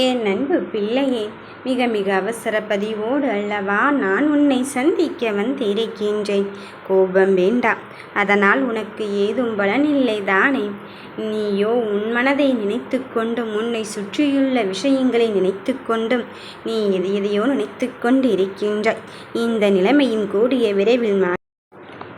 என் அன்பு பிள்ளையே மிக மிக அவசர பதிவோடு அல்லவா நான் உன்னை சந்திக்க வந்திருக்கின்றேன். கோபம் வேண்டாம். அதனால் உனக்கு ஏதும் பலனில்லை தானே? நீயோ உன் மனதை நினைத்து கொண்டும் உன்னை சுற்றியுள்ள விஷயங்களை நினைத்து கொண்டும் நீ எது எதையோ நினைத்து கொண்டு இருக்கின்றாய் இந்த நிலைமையின் கூடிய விரைவில் மா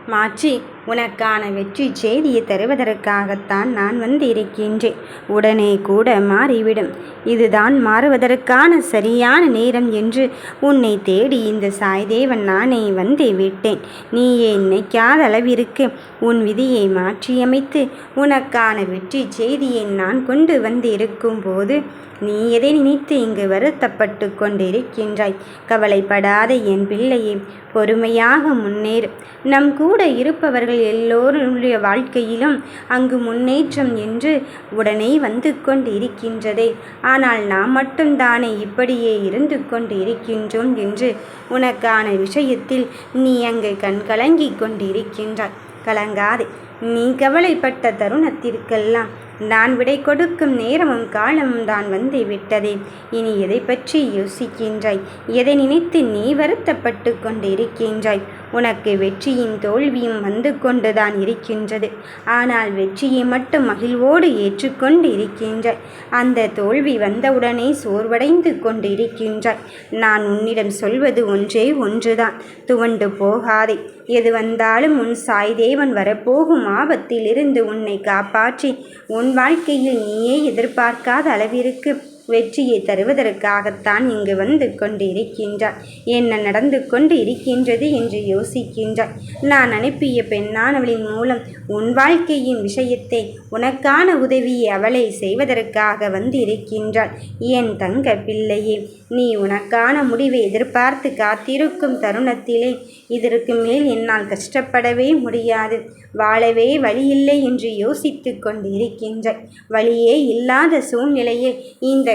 மாற்றி உனக்கான வெற்றி செய்தியை தருவதற்காகத்தான் நான் வந்து இருக்கின்றேன் உடனே கூட மாறிவிடும். இதுதான் மாறுவதற்கான சரியான நேரம் என்று உன்னை தேடி இந்த சாய்தேவன் நானே வந்து விட்டேன். நீயே நினைக்காத அளவிற்கு உன் விதியை மாற்றியமைத்து உனக்கான வெற்றி செய்தியை நான் கொண்டு வந்து இருக்கும்போது நீ எதை நினைத்து இங்கு வருத்தப்பட்டு கொண்டிருக்கின்றாய்? கவலைப்படாத என் பிள்ளையே பொறுமையாக முன்னேறு. நம் கூட இருப்பவர்கள் எல்லோருடைய வாழ்க்கையிலும் அங்கு முன்னேற்றம் என்று உடனே வந்து கொண்டு இருக்கின்றதே ஆனால் நாம் மட்டும்தானே இப்படியே இருந்து கொண்டு இருக்கின்றோம் என்று உனக்கான விஷயத்தில் நீ அங்கு கண்கலங்கி கொண்டிருக்கின்றாய். கலங்காதே. நீ கவலைப்பட்ட தருணத்திற்கெல்லாம் நான் விடை கொடுக்கும் நேரமும் காலமும் தான் வந்து விட்டதே. இனி எதை பற்றி யோசிக்கின்றாய்? எதை நினைத்து நீ வருத்தப்பட்டு கொண்டிருக்கின்றாய்? உனக்கு வெற்றியின் தோல்வியும் வந்து கொண்டுதான் இருக்கின்றது. ஆனால் வெற்றியை மட்டும் மகிழ்வோடு ஏற்றுக்கொண்டு இருக்கின்றாய். அந்த தோல்வி வந்தவுடனே சோர்வடைந்து கொண்டு இருக்கின்றாய் நான் உன்னிடம் சொல்வது ஒன்றே ஒன்றுதான். துவண்டு போகாதே. எது வந்தாலும் உன் சாய் தேவன் வரப்போகும் ஆபத்திலிருந்து உன்னை காப்பாற்றி உன் வாழ்க்கையில் நீயே எதிர்பார்க்காத அளவிற்கு வெற்றியை தருவதற்காகத்தான் இங்கு வந்து கொண்டு இருக்கின்றார் என்ன நடந்து கொண்டு இருக்கின்றது என்று யோசிக்கின்றாய். நான் அனுப்பிய பெண்ணானவளின் மூலம் உன் வாழ்க்கையின் விஷயத்தை உனக்கான உதவியை அவளை செய்வதற்காக வந்து இருக்கின்றாள் என் தங்க பிள்ளையே நீ உனக்கான முடிவை எதிர்பார்த்து காத்திருக்கும் தருணத்திலே இதற்கு மேல் என்னால் கஷ்டப்படவே முடியாது. வாழவே வழியில்லை என்று யோசித்து கொண்டு இருக்கின்றாய் வழியே இல்லாத சூழ்நிலையில் இந்த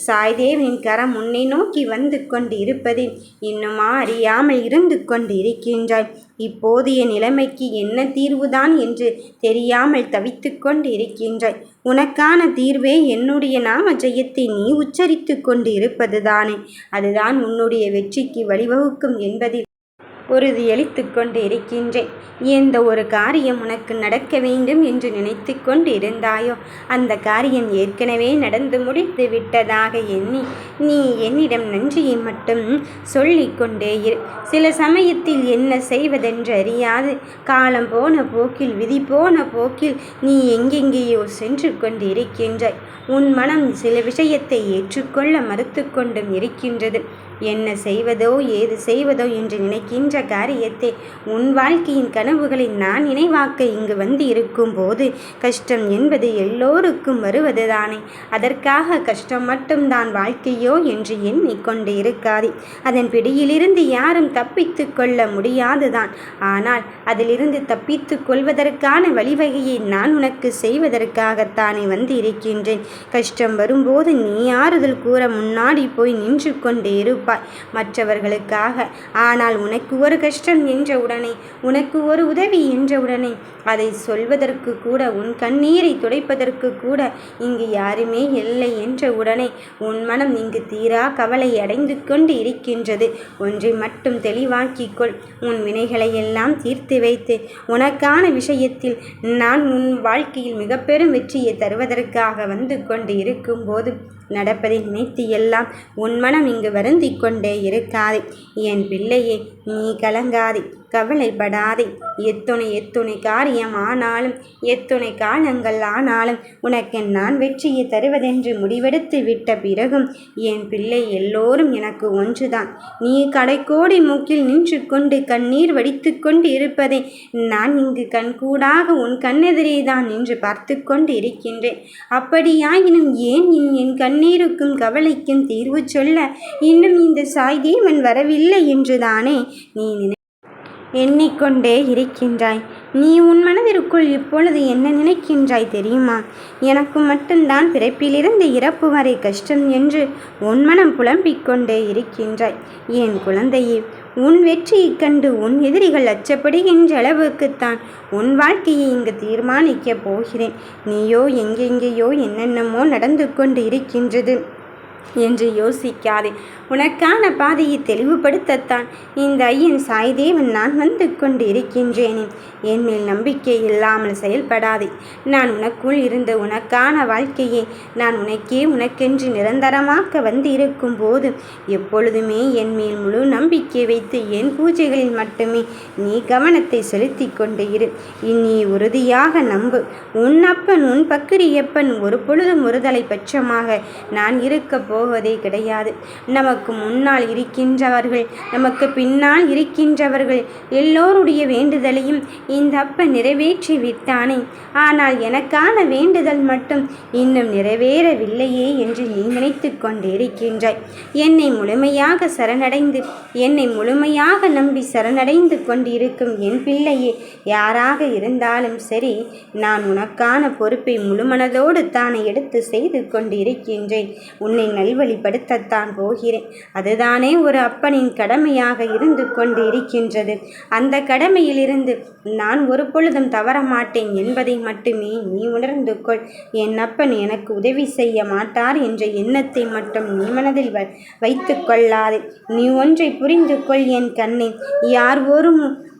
சாய்தேவின் கரம் உன்னை நோக்கி வந்து கொண்டு இருப்பதில் இன்னுமா அறியாமல் இருந்து கொண்டு இருக்கின்றாய் இப்போதைய நிலைமைக்கு என்ன தீர்வுதான் என்று தெரியாமல் தவித்து கொண்டு இருக்கின்றாய் உனக்கான தீர்வே என்னுடைய நாம ஜெயத்தை நீ உச்சரித்து கொண்டு இருப்பதுதானே அதுதான் உன்னுடைய வெற்றிக்கு வழிவகுக்கும் என்பதில் உறுதியளித்து கொண்டிருக்கின்றேன். எந்த ஒரு காரியம் உனக்கு நடக்க வேண்டும் என்று நினைத்து கொண்டிருந்தாயோ அந்த காரியம் ஏற்கனவே நடந்து முடித்து விட்டதாக எண்ணி நீ என்னிடம் நன்றியை மட்டும் சொல்லிக்கொண்டே இரு. சில சமயத்தில் என்ன செய்வதென்று அறியாது காலம் போன போக்கில் விதி போன போக்கில் நீ எங்கெங்கேயோ சென்று கொண்டு இருக்கின்றாய் உன் மனம் சில விஷயத்தை ஏற்றுக்கொள்ள மறுத்து கொண்டும் இருக்கின்றது. என்ன செய்வதோ ஏது செய்வதோ என்று நினைக்கின்ற காரியத்தை உன் வாழ்க்கையின் கனவுகளை நான் நினைவாக்க இங்கு வந்து இருக்கும் போது கஷ்டம் என்பது எல்லோருக்கும் வருவது தானே அதற்காக கஷ்டம் மட்டும்தான் வாழ்க்கையோ என்று எண்ணிக்கொண்டு இருக்காதே. அதன் பிடியிலிருந்து யாரும் தப்பித்து கொள்ள முடியாதுதான். ஆனால் அதிலிருந்து தப்பித்து கொள்வதற்கான வழிவகையை நான் உனக்கு செய்வதற்காகத்தானே வந்து இருக்கின்றேன் கஷ்டம் வரும்போது நீ ஆறுதல் கூற முன்னாடி போய் நின்று கொண்டே இருப்பா இருப்பாய் மற்றவர்களுக்காக. ஆனால் உனக்கு ஒரு கஷ்டம் என்றவுடனே உனக்கு ஒரு உதவி என்றவுடனே அதை சொல்வதற்கு கூட உன் கண்ணீரை துடைப்பதற்கு கூட இங்கு யாருமே இல்லை என்ற உடனே உன் மனம் இங்கு தீரா கவலை அடைந்து கொண்டு இருக்கின்றது. ஒன்றை மட்டும் தெளிவாக்கிக்கொள் உன் வினைகளை எல்லாம் தீர்த்து வைத்து உனக்கான விஷயத்தில் நான் உன் வாழ்க்கையில் மிக பெரும் வெற்றியை தருவதற்காக வந்து கொண்டு இருக்கும்போது நடப்பதை நினைத்து எல்லாம் உன் மனம் இங்கு வருந்திக் கொண்டே இருக்காதே. என் பிள்ளையே நீ கலங்காதே கவலைப்படாதே. எத்துணை எத்துணை காரியம் ஆனாலும் எத்துணை காலங்கள் ஆனாலும் உனக்கு நான் வெற்றியை தருவதென்று முடிவெடுத்து விட்ட பிறகும் என் பிள்ளை எல்லோரும் எனக்கு ஒன்றுதான். நீ கடைக்கோடி மூக்கில் நின்று கொண்டு கண்ணீர் வடித்து கொண்டு இருப்பதை நான் இங்கு கண்கூடாக உன் கண்ணெதிரே தான் நின்று பார்த்து கொண்டு இருக்கின்றேன் அப்படியாயினும் ஏன் என் கண்ணீருக்கும் கவலைக்கும் தீர்வு சொல்ல இன்னும் இந்த சாய்தேவன் வரவில்லை என்றுதானே? நீ நினை. எண்ணிக்கொண்டே இருக்கின்றாய். நீ உன் மனதிற்குள் இப்பொழுது என்ன நினைக்கின்றாய் தெரியுமா? எனக்கு மட்டும்தான் பிறப்பிலிருந்து இறப்பு வரை கஷ்டம் என்று உன் மனம் புலம்பிக் கொண்டே இருக்கின்றாய். என் குழந்தையே உன் வெற்றியைக் கண்டு உன் எதிரிகள் அச்சப்படுகின்ற அளவுக்குத்தான் உன் வாழ்க்கையை இங்கு தீர்மானிக்கப் போகிறேன். நீயோ எங்கெங்கேயோ என்னென்னமோ நடந்து கொண்டு இருக்கின்றது. என்று யோசிக்காதே. உனக்கான பாதையை தெளிவுபடுத்தத்தான். இந்த ஐயன் சாய்தேவன் நான் வந்து கொண்டு இருக்கின்றேனே என் மேல் நம்பிக்கை இல்லாமல் செயல்படாதே. நான் உனக்குள் இருந்த உனக்கான வாழ்க்கையை நான் உனக்கே உனக்கென்று நிரந்தரமாக்க வந்து இருக்கும் போது எப்பொழுதுமே என் மேல் முழு நம்பிக்கை வைத்து என் பூஜைகளில் மட்டுமே நீ கவனத்தை செலுத்தி கொண்டு இரு இனி உறுதியாக நம்பு. உன் அப்பன் உன் பக்கிரியப்பன் ஒரு பொழுதும் ஒருதலை பட்சமாக நான் இருக்க போவதே கிடையாது. நமக்கு முன்னால் இருக்கின்றவர்கள் நமக்கு பின்னால் இருக்கின்றவர்கள் எல்லோருடைய வேண்டுதலையும் இந்த அப்பன் நிறைவேற்றி விட்டானே. ஆனால் எனக்கான வேண்டுதல் மட்டும் இன்னும் நிறைவேறவில்லையே என்று நீ நினைத்து கொண்டிருக்கின்றாய். என்னை முழுமையாக சரணடைந்து என்னை முழுமையாக நம்பி சரணடைந்து கொண்டிருக்கும் என் பிள்ளையே யாராக இருந்தாலும் சரி நான் உனக்கான பொறுப்பை முழுமனதோடு தானே எடுத்து செய்து கொண்டிருக்கின்றேன். உன்னை நல்வழிப்படுத்தத்தான் போகிறேன். அதுதானே ஒரு அப்பனின் கடமையாக இருந்து கொண்டு இருக்கின்றது அந்த கடமையிலிருந்து நான் ஒரு பொழுதும் தவற மாட்டேன் என்பதை மட்டுமே நீ உணர்ந்து கொள். என் அப்பன் எனக்கு உதவி செய்ய மாட்டார் என்ற எண்ணத்தை மட்டும் நீ மனதில் வைத்து கொள்ளாதே. நீ ஒன்றை புரிந்து கொள் என் கண்ணே. யார் ஒரு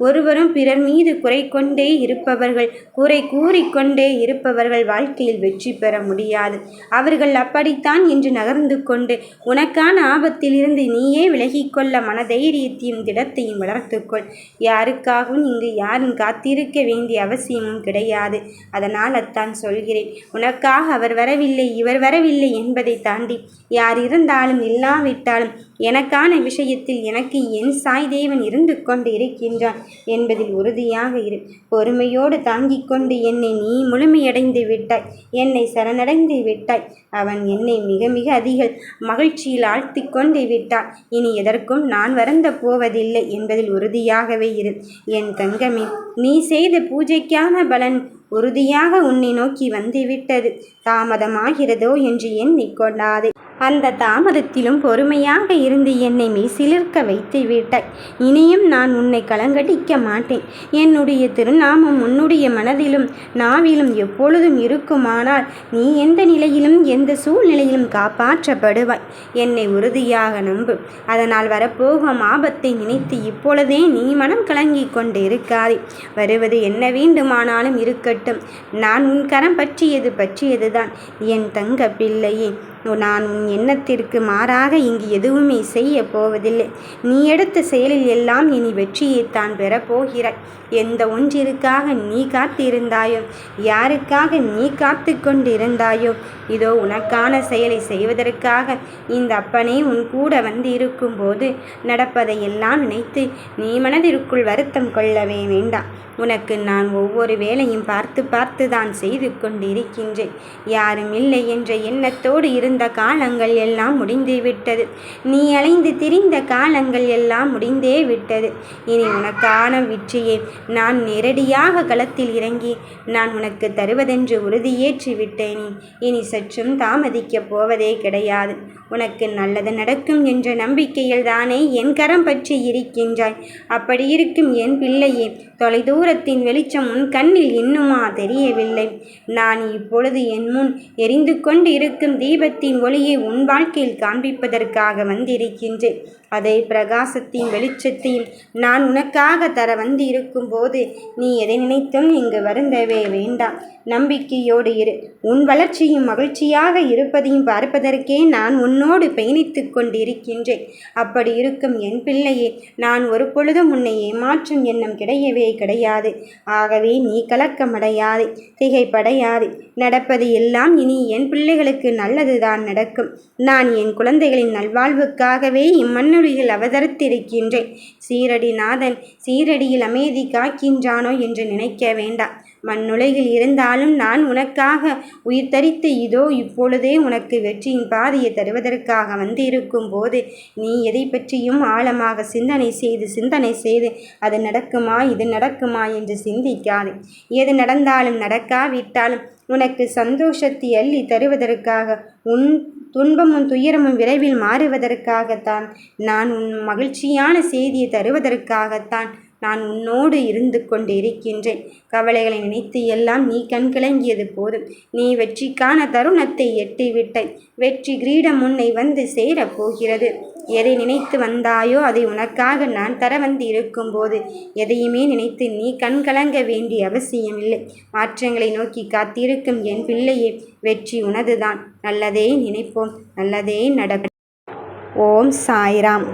ஒருவரும் பிறர் மீது குறை கொண்டே இருப்பவர்கள் குறை கூறிக்கொண்டே இருப்பவர்கள் வாழ்க்கையில் வெற்றி பெற முடியாது. அவர்கள் அப்படித்தான் என்று நகர்ந்து கொண்டு உனக்கான ஆபத்திலிருந்து நீயே விலகிக்கொள்ள மனதைரியத்தையும் திடத்தையும் வளர்த்துக்கொள். யாருக்காகவும் இங்கு யாரும் காத்திருக்க வேண்டிய அவசியமும் கிடையாது. அதனால் அத்தான் சொல்கிறேன் உனக்காக அவர் வரவில்லை இவர் வரவில்லை என்பதை தாண்டி யார் இருந்தாலும் இல்லாவிட்டாலும் எனக்கான விஷயத்தில் எனக்கு என் சாய் தேவன் இருந்து கொண்டு இருக்கின்றான் என்பதில் உறுதியாக இரு. பொறுமையோடு தாங்கிக் கொண்டு என்னை நீ முழுமையடைந்து விட்டாய். என்னை சரணடைந்து விட்டாய். அவன் என்னை மிக மிக அதிக மகிழ்ச்சியில் ஆழ்த்தி கொண்டு விட்டான். இனி எதற்கும் நான் வருந்த போவதில்லை என்பதில் உறுதியாகவே இரு. என் தங்கமே நீ செய்த பூஜைக்கான பலன் உறுதியாக உன்னை நோக்கி வந்துவிட்டது. தாமதமாகிறதோ என்று எண்ணிக்கொள்ளாதே அந்த தாமதத்திலும் பொறுமையாக இருந்து என்னை மெய்சிலிர்க்க வைத்து விட்டாய். இனியும் நான் உன்னை கலங்கடிக்க மாட்டேன். என்னுடைய திருநாமம் உன்னுடைய மனதிலும் நாவிலும் எப்பொழுதும் இருக்குமானால் நீ எந்த நிலையிலும் எந்த சூழ்நிலையிலும் காப்பாற்றப்படுவாய். என்னை உறுதியாக நம்பு. அதனால் வரப்போகும் ஆபத்தை நினைத்து இப்பொழுதே நீ மனம் கலங்கிக் கொண்டு இருக்காதே வருவது என்ன வேண்டுமானாலும் இருக்கட்டும். நான் உன் கரம் பற்றியது பற்றியதுதான். என் தங்க பிள்ளையே நான் உன் எண்ணத்திற்கு மாறாக இங்கு எதுவுமே செய்ய போவதில்லை. நீ எடுத்த செயலில் எல்லாம் இனி வெற்றியைத்தான் பெறப்போகிறாய் எந்த ஒன்றிற்காக நீ காத்திருந்தாயோ யாருக்காக நீ காத்து கொண்டிருந்தாயோ இதோ உனக்கான செயலை செய்வதற்காக இந்த அப்பனே உன் கூட வந்து இருக்கும்போது நடப்பதையெல்லாம் நினைத்து நீ மனதிற்குள் வருத்தம் கொள்ளவே வேண்டாம். உனக்கு நான் ஒவ்வொரு வேலையும் பார்த்து பார்த்து தான் செய்து கொண்டிருக்கின்றேன். யாரும் இல்லை என்ற எண்ணத்தோடு இருந்த காலங்கள் எல்லாம் முடிந்து விட்டது. நீ அலைந்து திரிந்த காலங்கள் எல்லாம் முடிந்தே விட்டது. இனி உனக்கான வெற்றியை நான் நேரடியாக களத்தில் இறங்கி நான் உனக்கு தருவதென்று உறுதியேற்றி விட்டேனே இனி சற்றும் தாமதிக்கப் போவதே கிடையாது. உனக்கு நல்லது நடக்கும் என்ற நம்பிக்கையில் தானே என் கரம் பற்றி இருக்கின்றாய். அப்படி இருக்கும் என் பிள்ளையே தொலைதூரத்தின் வெளிச்சம் உன் கண்ணில் இன்னுமா தெரியவில்லை. நான் இப்பொழுது என் முன் எரிந்து கொண்டு இருக்கும் தீபத்தின் ஒளியை உன் வாழ்க்கையில் காண்பிப்பதற்காக வந்திருக்கின்றேன். அதை பிரகாசத்தையும் வெளிச்சத்தையும் நான் உனக்காக தர வந்து இருக்கும்போது நீ எதை நினைத்தும் இங்கு வருந்தவே வேண்டாம். நம்பிக்கையோடு இரு. உன் வளர்ச்சியும் மகிழ்ச்சியாக இருப்பதையும் பார்ப்பதற்கே நான் உன்னோடு பயணித்து கொண்டிருக்கின்றேன். அப்படி இருக்கும் என் பிள்ளையே நான் ஒரு பொழுதும் உன்னை ஏமாற்றும் எண்ணம் கிடையவே கிடையாது. ஆகவே நீ கலக்கமடையாதே திகைப்படையாதே. நடப்பது எல்லாம் இனி என் பிள்ளைகளுக்கு நல்லதுதான் நடக்கும். நான் என் குழந்தைகளின் நல்வாழ்வுக்காகவே இம்மண்ணுடியில் அவதரித்திருக்கின்றேன். சீரடி நாதன் சீரடியில் அமைதி காக்கின்றானோ என்று நினைக்க வேண்டாம். மண்ணுலகில் இருந்தாலும் நான் உனக்காக உயிர் தரித்து இதோ இப்பொழுதே உனக்கு வெற்றியின் பாதையை தருவதற்காக வந்திருக்கும் போது நீ எதை பற்றியும் ஆழமாக சிந்தனை செய்து சிந்தனை செய்து அது நடக்குமா இது நடக்குமா என்று சிந்திக்காது. எது நடந்தாலும் நடக்காவிட்டாலும் உனக்கு சந்தோஷத்தை அள்ளி தருவதற்காக உன் துன்பமும் துயரமும் விரைவில் மாறுவதற்காகத்தான் நான் உன் மகிழ்ச்சியான செய்தியை தருவதற்காகத்தான் நான் உன்னோடு இருந்து கொண்டிருக்கின்றேன். கவலைகளை நினைத்து எல்லாம் நீ கண்கலங்கியது போதும். நீ வெற்றிக்கான தருணத்தை எட்டிவிட்டாய். வெற்றி கிரீடம் உன்னை வந்து சேரப் போகிறது. எதை நினைத்து வந்தாயோ அதை உனக்காக நான் தர வந்து இருக்கும்போது எதையுமே நினைத்து நீ கண்கலங்க வேண்டிய அவசியமில்லை மாற்றங்களை நோக்கி காத்திருக்கும் என் பிள்ளையே வெற்றி உனதுதான். நல்லதே நினைப்போம். நல்லதே நடக்கும். ஓம் சாய்ராம்.